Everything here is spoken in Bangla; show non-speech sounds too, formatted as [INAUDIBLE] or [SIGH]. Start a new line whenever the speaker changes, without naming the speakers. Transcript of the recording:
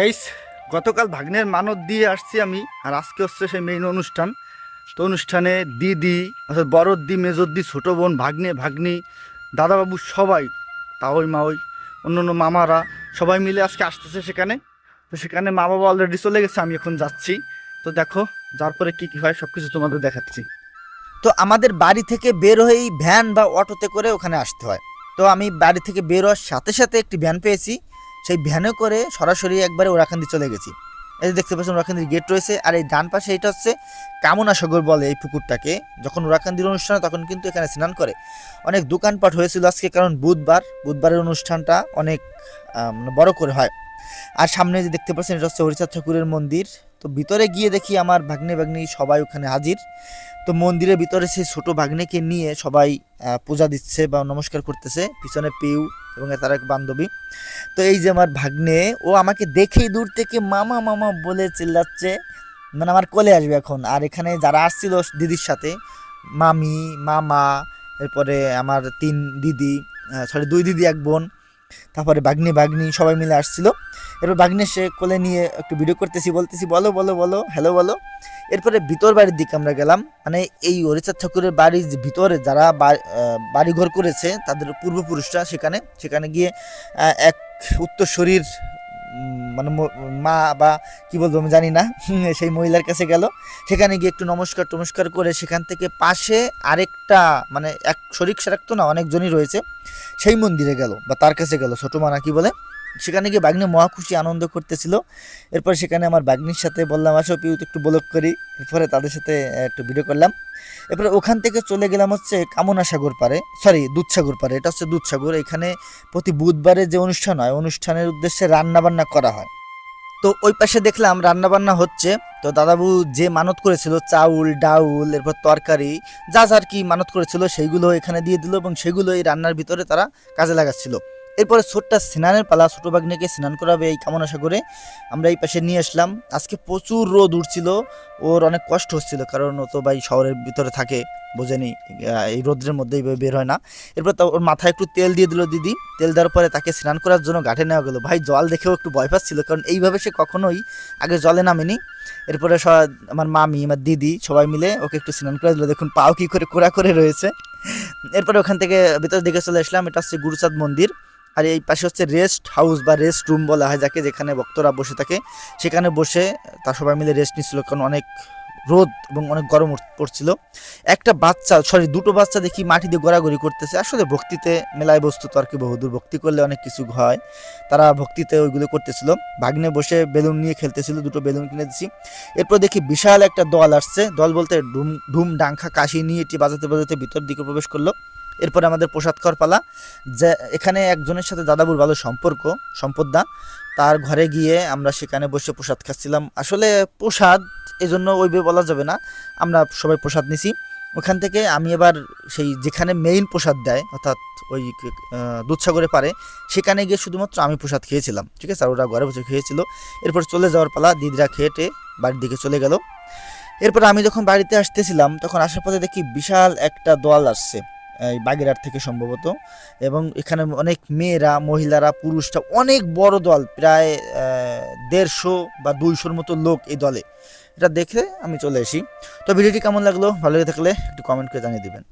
গাইস গতকাল ভাগ্নের মানত দিয়ে আসছি আমি, আর আজকে হচ্ছে সেই মেইন অনুষ্ঠান। তো অনুষ্ঠানে দিদি, অর্থাৎ বড় দি মেজর দি ছোটো বোন, ভাগ্নে, ভাগ্নি, দাদাবাবু সবাই তাওই মাওই অন্য অন্য মামারা সবাই মিলে আজকে আসতেছে সেখানে। তো সেখানে মা বাবা অলরেডি চলে গেছে, আমি এখন যাচ্ছি। তো দেখো, যার পরে কী কী হয় সব কিছু তোমাদের দেখাচ্ছি।
তো আমাদের বাড়ি থেকে বের হয়েই ভ্যান বা অটোতে করে ওখানে আসতে হয়। তো আমি বাড়ি থেকে বের হওয়ার সাথে সাথে একটি ভ্যান পেয়েছি। সেই ভ্যানে করে সরাসরি একবারে ওরাখান্দি চলে গেছি। এই যে দেখতে পাচ্ছেন ওরাখান্দির গেট রয়েছে, আর এই ডান পাশে এটা হচ্ছে কামনা সাগর বলে এই পুকুরটাকে। যখন অনুষ্ঠান হয়, তখন কিন্তু এখানে স্নান করে। অনেক দোকানপাট হয়েছিল আজকে, কারণ বুধবার। বুধবারের অনুষ্ঠানটা অনেক মানে বড় করে হয়। আর সামনে যে দেখতে পাচ্ছেন, এটা হচ্ছে হরিচাঁদ ঠাকুরের মন্দির। তো ভিতরে গিয়ে দেখি আমার ভাগ্নে ভাগ্নি সবাই ওখানে হাজির। তো মন্দিরের ভিতরে সেই ছোট ভাগ্নেকে নিয়ে সবাই পূজা দিচ্ছে বা নমস্কার করতেছে। পিছনে পিউ এবং তার এক বান্ধবী। তো এই যে আমার ভাগ্নে, ও আমাকে দেখেই দূর থেকে মামা মামা বলে চিল্লাচ্ছে। মানে আমার কোলে আসবে এখন। আর এখানে যারা আসছিল দিদির সাথে, মামি, মামা, এরপরে আমার তিন দিদি সরি দুই দিদি, এক বোন, তারপরে বাগ্নি বাগ্নি সবাই মিলে আসছিল। এরপর বাগ্নে সে কোলে নিয়ে একটু ভিডিও করতেছি বলতেছি বলো বলো বলো হ্যালো বলো। এরপরে ভিতর বাড়ির দিকে আমরা গেলাম। মানে এই হরিচাঁদ ঠাকুরের বাড়ির ভিতরে যারা বাড়িঘর করেছে তাদের পূর্বপুরুষরা সেখানে সেখানে গিয়ে এক উত্তরশরীর উম, মানে মা বা কি বলব আমি জানি না [LAUGHS] সেই মহিলার কাছে গেল। সেখানে গিয়ে একটু নমস্কার টমস্কার করে সেখান থেকে পাশে আরেকটা মানে এক শরিক সেরাক তো না অনেকজনই রয়েছে। সেই মন্দিরে গেল বা তার কাছে গেল ছোটো মা না কি বলে? সেখানে গিয়ে বাগ্নি মহা খুশি, আনন্দ করতেছিল। এরপর সেখানে আমার বাগ্নির সাথে বললাম, আসো পিউ, একটু বলক করি। এরপরে তাদের সাথে একটু ভিডিও করলাম। এরপরে ওখান থেকে চলে গেলাম হচ্ছে কামনা সাগর পারে সরি দুধসাগর পারে এটা হচ্ছে দুধসাগর। এখানে প্রতি বুধবারে যে অনুষ্ঠান হয়, অনুষ্ঠানের উদ্দেশ্যে রান্নাবান্না করা হয়। তো ওই পাশে দেখলাম রান্নাবান্না হচ্ছে। তো দাদাবু যে মানত করেছিল, চাউল, ডাউল, এরপর তরকারি, যা যার কি মানত করেছিল, সেইগুলো এখানে দিয়ে দিল এবং সেগুলো এই রান্নার ভিতরে তারা কাজে লাগাচ্ছিল। এরপরে ছোট্ট স্নানের পালা, ছোট বাগ্নেকে স্নান করাবে এই কামনা করে আমরা এই পাশে নিয়ে আসলাম। আজকে প্রচুর রোদ উঠছিল, ওর অনেক কষ্ট হচ্ছিল, কারণ ও তো ভাই শহরের ভিতরে থাকে, বোঝেনি এই রোদ্রের মধ্যে এইভাবে বের হয় না। এরপর ওর মাথায় একটু তেল দিয়ে দিল দিদি। তেল দেওয়ার পরে তাকে স্নান করার জন্য ঘাটে নেওয়া গেলো। ভাই, জল দেখেও একটু ভয় পাচ্ছিল, কারণ এইভাবে সে কখনোই আগে জলে নামেনি। এরপরে সব আমার মামি, আমার দিদি সবাই মিলে ওকে একটু স্নান করে দিল। দেখুন, পাও কী করে কোড়া করে রয়েছে। এরপরে ওখান থেকে ভিতরের দিকে চলে আসলাম। এটা হচ্ছে গুরুচাঁদ মন্দির। আর এই পাশে হচ্ছে রেস্ট হাউস বা রেস্ট রুম বলা হয় যাকে, যেখানে ভক্তরা বসে থাকে। সেখানে বসে তা সবাই মিলে রেস্ট নিচ্ছিল কারণ অনেক রোদ এবং অনেক গরম পড়ছিল। একটা বাচ্চা সরি দুটো বাচ্চা দেখি মাটি দিয়ে গড়াগড়ি করতেছে। আসলে ভক্তিতে মেলায় বস্তু তো আর কি বহুদূর। ভক্তি করলে অনেক কিছু হয়। তারা ভক্তিতে ওইগুলো করতেছিল। ভাগ্নে বসে বেলুন নিয়ে খেলতেছিল, দুটো বেলুন কিনে দিচ্ছি এরপর দেখি বিশাল একটা দল আসছে। দল বলতে ঢুম ঢুম ডাঙ্খা কাশি নিয়ে এটি বাজাতে বাজাতে ভিতর দিকে প্রবেশ করল। এরপরে আমাদের প্রসাদ খাওয়ার পালা। যে এখানে একজনের সাথে দাদাবুর ভালো সম্পর্ক সম্পদদা তার ঘরে গিয়ে আমরা সেখানে বসে প্রসাদ খাচ্ছিলাম। আসলে প্রসাদ এজন্য ওইভাবে বলা যাবে না। আমরা সবাই প্রসাদ নিছি। ওখান থেকে আমি এবার সেই যেখানে মেইন প্রসাদ দেয়, অর্থাৎ ওই দুধসাগরে পারে, সেখানে গিয়ে শুধুমাত্র আমি প্রসাদ খেয়েছিলাম। ঠিক আছে? আর ওরা ঘরে বসে খেয়েছিল। এরপর চলে যাওয়ার পালা দিদিরা খেয়েটে বাড়ির দিকে চলে গেল। এরপর আমি যখন বাড়িতে আসতেছিলাম, তখন আসার পথে দেখি বিশাল একটা দল আসছে। বাগেরহাট থেকে সম্ভবত। এবং এখানে অনেক মেয়েরা, মহিলারা, পুরুষরা, অনেক বড় দল, প্রায় দেড়শো বা দুইশোর মতো লোক এই দলে। এটা দেখে আমি চলে আসি। তো ভিডিওটি কেমন লাগল? ভালো লেগে থাকলে একটু কমেন্ট করে জানিয়ে দিবেন।